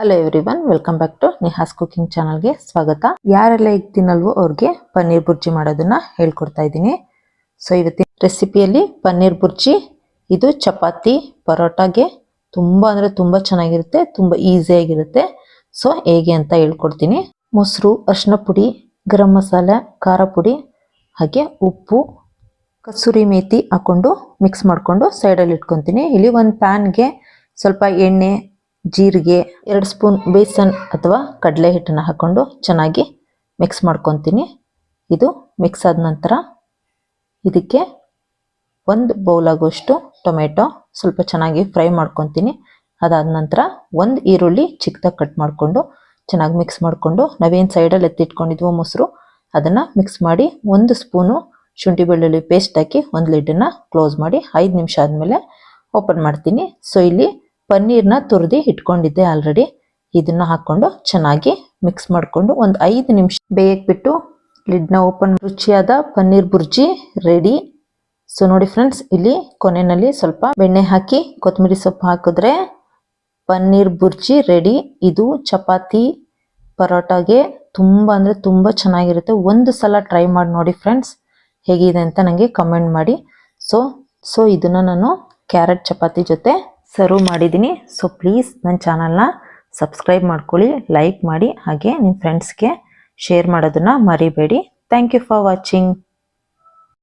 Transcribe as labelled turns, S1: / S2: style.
S1: Hello everyone welcome back to Nihas cooking ಚಾನಲ್ಗೆ ಸ್ವಾಗತ. ಯಾರೆಲ್ಲ ಈಗ ತಿನ್ನಲ್ವೋ ಅವ್ರಿಗೆ ಪನ್ನೀರ್ ಬುರ್ಜಿ ಮಾಡೋದನ್ನ ಹೇಳ್ಕೊಡ್ತಾ ಇದ್ದೀನಿ. ಸೊ ಇವತ್ತಿನ ರೆಸಿಪಿಯಲ್ಲಿ ಪನ್ನೀರ್ ಬುರ್ಜಿ, ಇದು ಚಪಾತಿ, ಪರೋಟಾಗೆ ತುಂಬ ಅಂದರೆ ತುಂಬ ಚೆನ್ನಾಗಿರುತ್ತೆ, ತುಂಬ ಈಸಿಯಾಗಿರುತ್ತೆ ಸೊ ಹೇಗೆ ಅಂತ ಹೇಳ್ಕೊಡ್ತೀನಿ. ಮೊಸರು ಅರಿಶಿನ ಪುಡಿ, ಗರಂ ಮಸಾಲೆ, ಖಾರ ಪುಡಿ, ಹಾಗೆ ಉಪ್ಪು, ಕಸೂರಿ ಮೇಥಿ ಹಾಕ್ಕೊಂಡು ಮಿಕ್ಸ್ ಮಾಡಿಕೊಂಡು ಸೈಡಲ್ಲಿ ಇಟ್ಕೊತೀನಿ. ಇಲ್ಲಿ ಒಂದು ಪ್ಯಾನ್ಗೆ ಸ್ವಲ್ಪ ಎಣ್ಣೆ ಜೀರಿಗೆ, ಎರಡು ಸ್ಪೂನ್ ಬೇಸನ್ ಅಥವಾ ಕಡಲೆ ಹಿಟ್ಟನ್ನು ಹಾಕ್ಕೊಂಡು ಚೆನ್ನಾಗಿ ಮಿಕ್ಸ್ ಮಾಡ್ಕೊತೀನಿ. ಇದು ಮಿಕ್ಸ್ ಆದ ನಂತರ ಇದಕ್ಕೆ ಒಂದು ಬೌಲ್ ಆಗೋಷ್ಟು ಟೊಮೆಟೊ ಸ್ವಲ್ಪ ಚೆನ್ನಾಗಿ ಫ್ರೈ ಮಾಡ್ಕೊತೀನಿ. ಅದಾದ ನಂತರ ಒಂದು ಈರುಳ್ಳಿ ಚಿಕ್ಕದಾಗಿ ಕಟ್ ಮಾಡಿಕೊಂಡು ಚೆನ್ನಾಗಿ ಮಿಕ್ಸ್ ಮಾಡಿಕೊಂಡು ನಾವೇನು ಸೈಡಲ್ಲಿ ಎತ್ತಿಟ್ಕೊಂಡಿದ್ವೋ ಮೊಸರು, ಅದನ್ನು ಮಿಕ್ಸ್ ಮಾಡಿ ಒಂದು ಸ್ಪೂನು ಶುಂಠಿ ಬೆಳ್ಳುಳ್ಳಿ ಪೇಸ್ಟ್ ಹಾಕಿ ಒಂದು ಲಿಡ್ಡನ್ನು ಕ್ಲೋಸ್ ಮಾಡಿ ಐದು ನಿಮಿಷ ಆದಮೇಲೆ ಓಪನ್ ಮಾಡ್ತೀನಿ. ಸೊ ಇಲ್ಲಿ ಪನ್ನೀರ್ನ ತುರಿದು ಇಟ್ಕೊಂಡಿದ್ದೆ ಆಲ್ರೆಡಿ ಇದನ್ನ ಹಾಕ್ಕೊಂಡು ಚೆನ್ನಾಗಿ ಮಿಕ್ಸ್ ಮಾಡಿಕೊಂಡು ಒಂದು ಐದು ನಿಮಿಷ ಬೇಯಕ್ಕೆ ಬಿಟ್ಟು ಲಿಡ್ನ ಓಪನ್ ರುಚಿಯಾದ ಪನ್ನೀರ್ ಬುರ್ಜಿ ರೆಡಿ ಸೊ ನೋಡಿ ಫ್ರೆಂಡ್ಸ್ ಇಲ್ಲಿ ಕೊನೆಯಲ್ಲಿ ಸ್ವಲ್ಪ ಬೆಣ್ಣೆ ಹಾಕಿ ಕೊತ್ತಂಬರಿ ಸೊಪ್ಪು ಹಾಕಿದ್ರೆ ಪನ್ನೀರ್ ಬುರ್ಜಿ ರೆಡಿ ಇದು ಚಪಾತಿ ಪರೋಟಾಗೆ ತುಂಬ ಅಂದರೆ ತುಂಬ ಚೆನ್ನಾಗಿರುತ್ತೆ. ಒಂದು ಸಲ ಟ್ರೈ ಮಾಡಿ ನೋಡಿ ಫ್ರೆಂಡ್ಸ್ ಹೇಗಿದೆ ಅಂತ ನನಗೆ ಕಮೆಂಟ್ ಮಾಡಿ. ಸೊ ಸೊ ಇದನ್ನು ನಾನು ಕ್ಯಾರೆಟ್ ಚಪಾತಿ ಜೊತೆ ಸರ್ವ್ ಮಾಡಿದ್ದೀನಿ. ಸೊ ಪ್ಲೀಸ್ ನನ್ನ ಚಾನಲ್ನ ಸಬ್ಸ್ಕ್ರೈಬ್ ಮಾಡ್ಕೊಳ್ಳಿ ಲೈಕ್ ಮಾಡಿ, ಹಾಗೆ ನಿಮ್ಮ ಫ್ರೆಂಡ್ಸ್ಗೆ ಶೇರ್ ಮಾಡೋದನ್ನು ಮರಿಬೇಡಿ. Thank you for watching